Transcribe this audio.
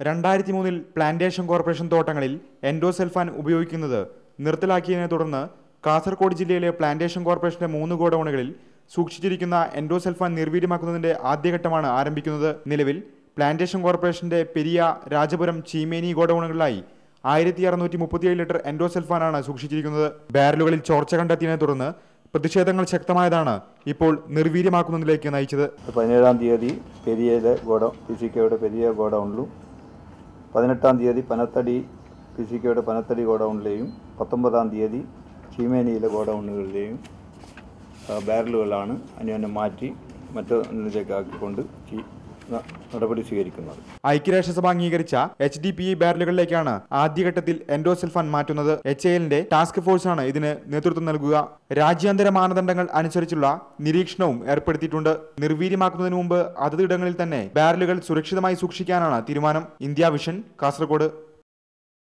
രണ്ടായിരത്തി മൂന്നിൽ plantation corporation തോട്ടങ്ങളിൽ എൻഡോസെൽഫാൻ ഉപയോഗിക്കുന്നത് നിർത്തലാക്കിയതിനെ തുടർന്ന് കാസർഗോഡ് ജില്ലയിലെ പ്ലാന്റേഷൻ കോർപ്പറേഷന്റെ മൂന്ന് ഗോഡൌണുകളിൽ സൂക്ഷിച്ചിരിക്കുന്ന എൻഡോസെൽഫാൻ നിർവീര്യമാക്കുന്നതിന്റെ ആദ്യഘട്ടമാണ് ആരംഭിക്കുന്നത്. നിലവിൽ പ്ലാന്റേഷൻ കോർപ്പറേഷന്റെ പെരിയ രാജപുരം ചീമേനി ഗോഡൌണുകളിലായി ആയിരത്തി അറുന്നൂറ്റി മുപ്പത്തിയേഴ് ലിറ്റർ എൻഡോസെൽഫാനാണ് സൂക്ഷിച്ചിരിക്കുന്നത്. ബാരലുകളിൽ ചോർച്ച കണ്ടെത്തിയതിനെ തുടർന്ന് പ്രതിഷേധങ്ങൾ ശക്തമായതാണ് ഇപ്പോൾ നിർവീര്യമാക്കുന്നതിലേക്ക് നയിച്ചത്. പതിനേഴാം തീയതി പെരിയയിലെ ഗോഡൌൺ പി സി കെയുടെ പെരിയ ഗോഡൗണിലും പതിനെട്ടാം തീയതി പനത്തടി പി സി കെയുടെ പനത്തടി ഗോഡൗണിലെയും പത്തൊമ്പതാം തീയതി ചീമേനിയിലെ ഗോഡൗണുകളിലെയും ബാരലുകളാണ് അന്യോന്യം മാറ്റി മറ്റൊന്നിലേക്കാക്കിക്കൊണ്ട് നടപടി സ്വീകരിക്കുന്നത്. ഐക്യരാഷ്ട്രസഭ അംഗീകരിച്ച എച്ച് ഡി പി ഇ ബാരലുകളിലേക്കാണ് ആദ്യഘട്ടത്തിൽ എൻഡോസെൽഫാൻ മാറ്റുന്നത്. എച്ച് എല്ലിന്റെ ടാസ്ക് ഫോഴ്സാണ് ഇതിന് നേതൃത്വം നൽകുക. രാജ്യാന്തര മാനദണ്ഡങ്ങൾ അനുസരിച്ചുള്ള നിരീക്ഷണവും ഏർപ്പെടുത്തിയിട്ടുണ്ട്. നിർവീര്യമാക്കുന്നതിന് മുമ്പ് അതത് ഇടങ്ങളിൽ തന്നെ ബാരലുകൾ സുരക്ഷിതമായി സൂക്ഷിക്കാനാണ് തീരുമാനം. India Vision Kasaragod.